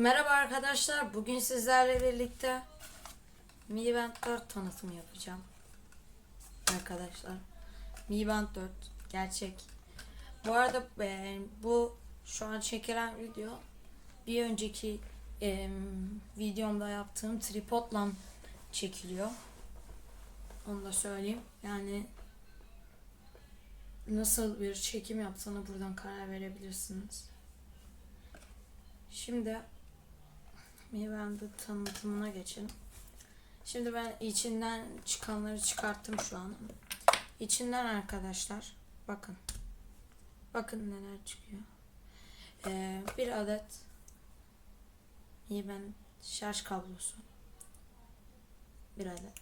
Merhaba arkadaşlar. Bugün sizlerle birlikte Mi Band 4 tanıtımı yapacağım. Arkadaşlar. Mi Band 4 gerçek. Bu arada e, bu şu an çekilen video bir önceki e, videomda yaptığım tripodla çekiliyor. Onu da söyleyeyim. Yani nasıl bir çekim yaptığını buradan karar verebilirsiniz. Şimdi Band'ı tanıtımına geçelim. Şimdi ben içinden çıkanları çıkarttım şu an. İçinden arkadaşlar bakın. Bakın neler çıkıyor. Ee, bir adet Mi Band şarj kablosu. Bir adet.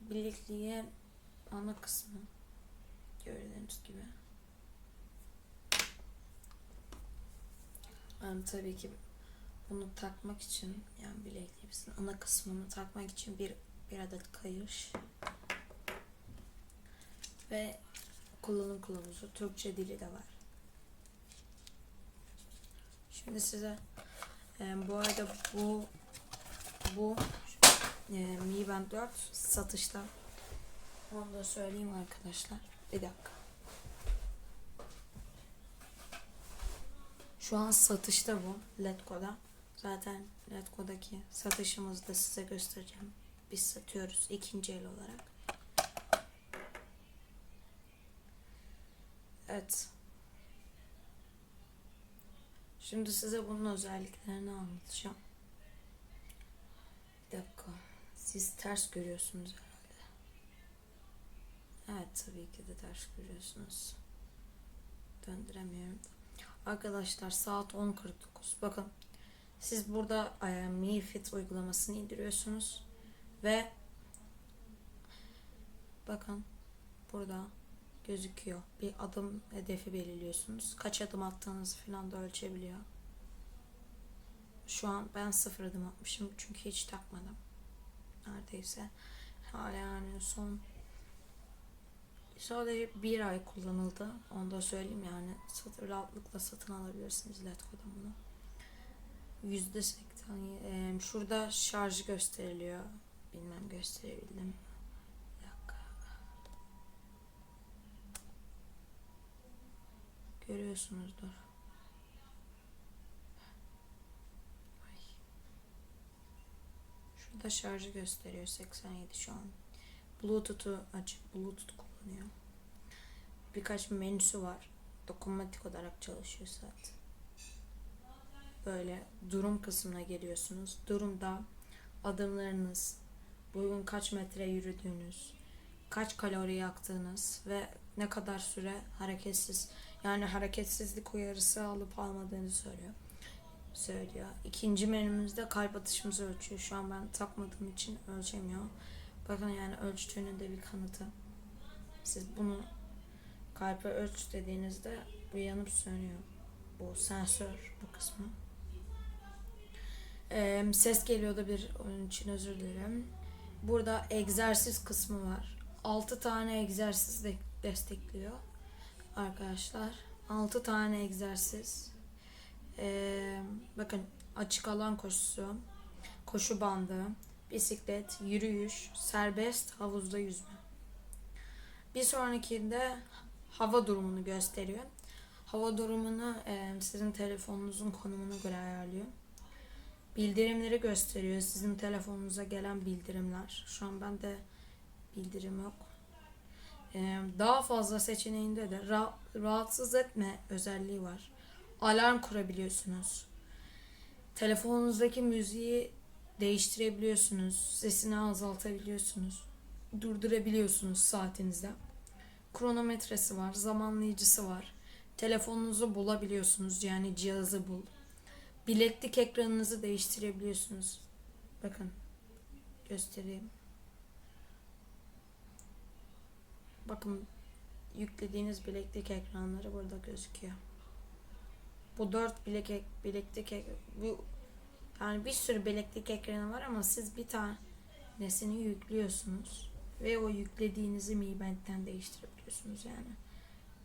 Bilekliğe ana kısmı. Gördüğünüz gibi. Yani tabii ki bunu takmak için yani bilekliğimizin ana kısmını takmak için bir bir adet kayış ve kullanım kılavuzu Türkçe dili de var. Şimdi size e, bu arada bu bu e, Mi Band 4 satışta. Onu da söyleyeyim arkadaşlar. Bir dakika. Şu an satışta bu Letgo'da. Zaten Letgo'daki satışımızı da size göstereceğim. Biz satıyoruz ikinci el olarak. Evet. Şimdi size bunun özelliklerini anlatacağım. Bir dakika. Siz ters görüyorsunuz herhalde. Evet tabii ki de ters görüyorsunuz. Döndüremiyorum. Arkadaşlar saat 10.49. Bakın siz burada e, Mi Fit uygulamasını indiriyorsunuz ve bakın burada gözüküyor. Bir adım hedefi belirliyorsunuz. Kaç adım attığınızı falan da ölçebiliyor. Şu an ben sıfır adım atmışım çünkü hiç takmadım. Neredeyse hala yani son sadece bir ay kullanıldı. Onu da söyleyeyim yani satır rahatlıkla satın alabilirsiniz Letgo'dan bunu. Yüzde seksen. eee, şurada şarjı gösteriliyor. Bilmem gösterebildim. Görüyorsunuzdur. Şurada şarjı gösteriyor 87 şu an. Bluetooth'u açık Bluetooth kullanıyor. Birkaç menüsü var. Dokunmatik olarak çalışıyor zaten. Böyle durum kısmına geliyorsunuz. Durumda adımlarınız, bugün kaç metre yürüdüğünüz, kaç kalori yaktığınız ve ne kadar süre hareketsiz yani hareketsizlik uyarısı alıp almadığınızı söylüyor. Söylüyor. İkinci menümüzde kalp atışımızı ölçüyor. Şu an ben takmadığım için ölçemiyor. Bakın yani ölçtüğünün de bir kanıtı. Siz bunu kalpe ölç dediğinizde bu yanıp sönüyor. Bu sensör bu kısmı. Ee, ses geliyordu bir onun için özür dilerim. Burada egzersiz kısmı var. 6 tane egzersiz de destekliyor arkadaşlar. 6 tane egzersiz. Ee, bakın açık alan koşusu, koşu bandı, bisiklet, yürüyüş, serbest havuzda yüzme. Bir sonrakinde hava durumunu gösteriyor. Hava durumunu e, sizin telefonunuzun konumuna göre ayarlıyor. Bildirimleri gösteriyor. Sizin telefonunuza gelen bildirimler. Şu an bende bildirim yok. E, daha fazla seçeneğinde de ra- rahatsız etme özelliği var. Alarm kurabiliyorsunuz. Telefonunuzdaki müziği değiştirebiliyorsunuz. Sesini azaltabiliyorsunuz. Durdurabiliyorsunuz saatinizde. Kronometresi var, zamanlayıcısı var. Telefonunuzu bulabiliyorsunuz yani cihazı bul. Bileklik ekranınızı değiştirebiliyorsunuz. Bakın göstereyim. Bakın yüklediğiniz bileklik ekranları burada gözüküyor. Bu dört bilek ek- bileklik ek- bu yani bir sürü bileklik ekranı var ama siz bir tanesini yüklüyorsunuz ve o yüklediğinizi Mi Band'den değiştirebiliyorsunuz yani.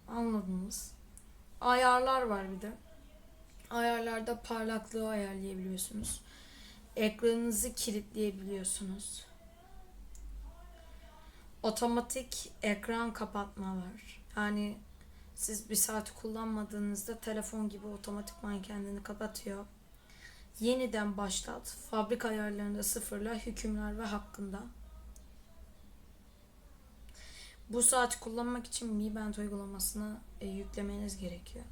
Anladınız. Ayarlar var bir de. ayarlarda parlaklığı ayarlayabiliyorsunuz. Ekranınızı kilitleyebiliyorsunuz. Otomatik ekran kapatma var. Yani siz bir saat kullanmadığınızda telefon gibi otomatikman kendini kapatıyor. Yeniden başlat. Fabrika ayarlarında sıfırla hükümler ve hakkında. Bu saati kullanmak için Mi Band uygulamasını e, yüklemeniz gerekiyor.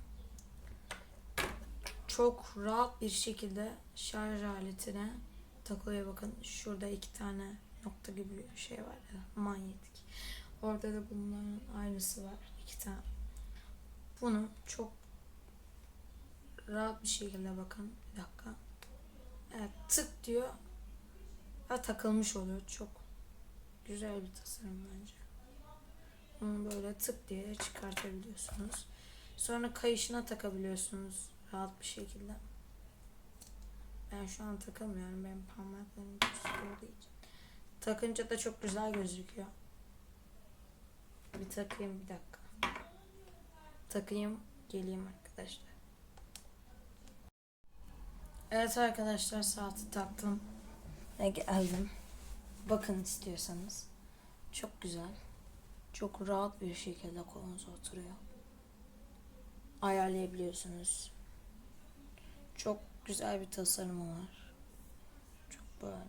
Çok rahat bir şekilde şarj aletine takılıyor. Bakın şurada iki tane nokta gibi bir şey var ya manyetik. Orada da bunların aynısı var. iki tane. Bunu çok rahat bir şekilde bakın. Bir dakika. Evet tık diyor. Ve takılmış oluyor. Çok güzel bir tasarım bence. Onu böyle tık diye çıkartabiliyorsunuz. Sonra kayışına takabiliyorsunuz rahat bir şekilde. Ben şu an takamıyorum. Benim parmaklarım küçük olduğu için. Takınca da çok güzel gözüküyor. Bir takayım bir dakika. Takayım geleyim arkadaşlar. Evet arkadaşlar saati taktım. Ve geldim. Bakın istiyorsanız. Çok güzel. Çok rahat bir şekilde kolunuza oturuyor. Ayarlayabiliyorsunuz. Çok güzel bir tasarımı var. Çok böyle.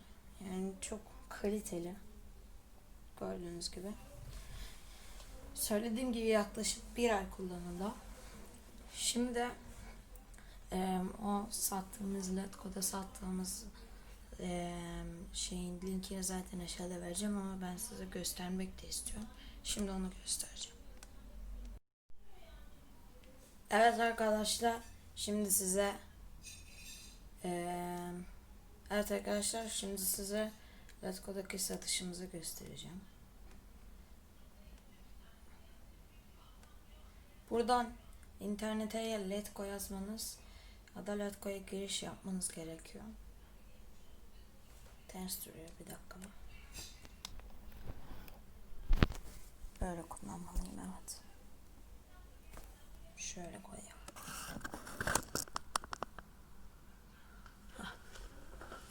Yani çok kaliteli. Gördüğünüz gibi. Söylediğim gibi yaklaşık bir ay kullanımda. Şimdi e, o sattığımız Letgo'da sattığımız e, şeyin linkini zaten aşağıda vereceğim ama ben size göstermek de istiyorum. Şimdi onu göstereceğim. Evet arkadaşlar şimdi size e, evet arkadaşlar şimdi size Letgo'daki satışımızı göstereceğim. Buradan internete Letgo yazmanız ya da Letgo'ya giriş yapmanız gerekiyor. Ters duruyor bir dakika. Böyle kullanmalıyım evet. Şöyle koyayım.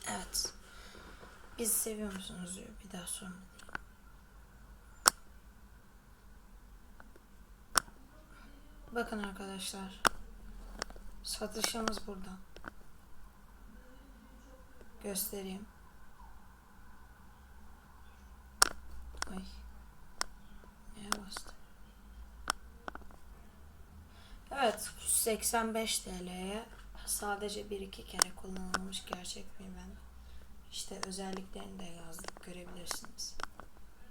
Evet. Bizi seviyor musunuz diyor. Bir daha sorma. Bakın arkadaşlar. Satışımız burada. Göstereyim. Ay. Bastım? Evet. 85 TL'ye sadece 1-2 kere kullanılmış gerçek bir ben. İşte özelliklerini de yazdık görebilirsiniz.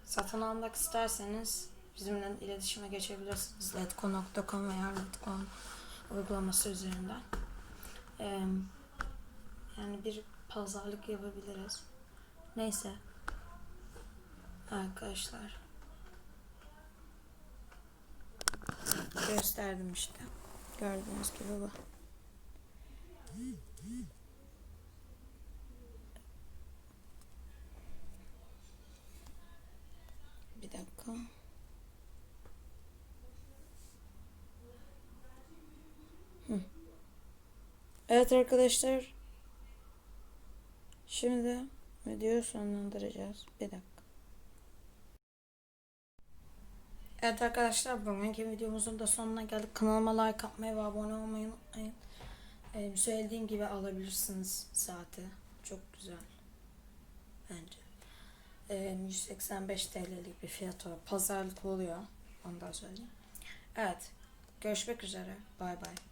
Satın almak isterseniz bizimle iletişime geçebilirsiniz. letco.com veya letco uygulaması üzerinden. Ee, yani bir pazarlık yapabiliriz. Neyse. Arkadaşlar. Gösterdim işte. Gördüğünüz gibi bu. Bir dakika. Hı. Evet arkadaşlar. Şimdi videoyu sonlandıracağız. Bir dakika. Evet arkadaşlar bugünkü videomuzun da sonuna geldik. Kanalıma like atmayı ve abone olmayı unutmayın. Ee, söylediğim gibi alabilirsiniz saati. Çok güzel. Bence. Ee, 185 TL'lik bir fiyat var. Pazarlık oluyor. Ondan söyleyeyim. Evet. Görüşmek üzere. Bay bay.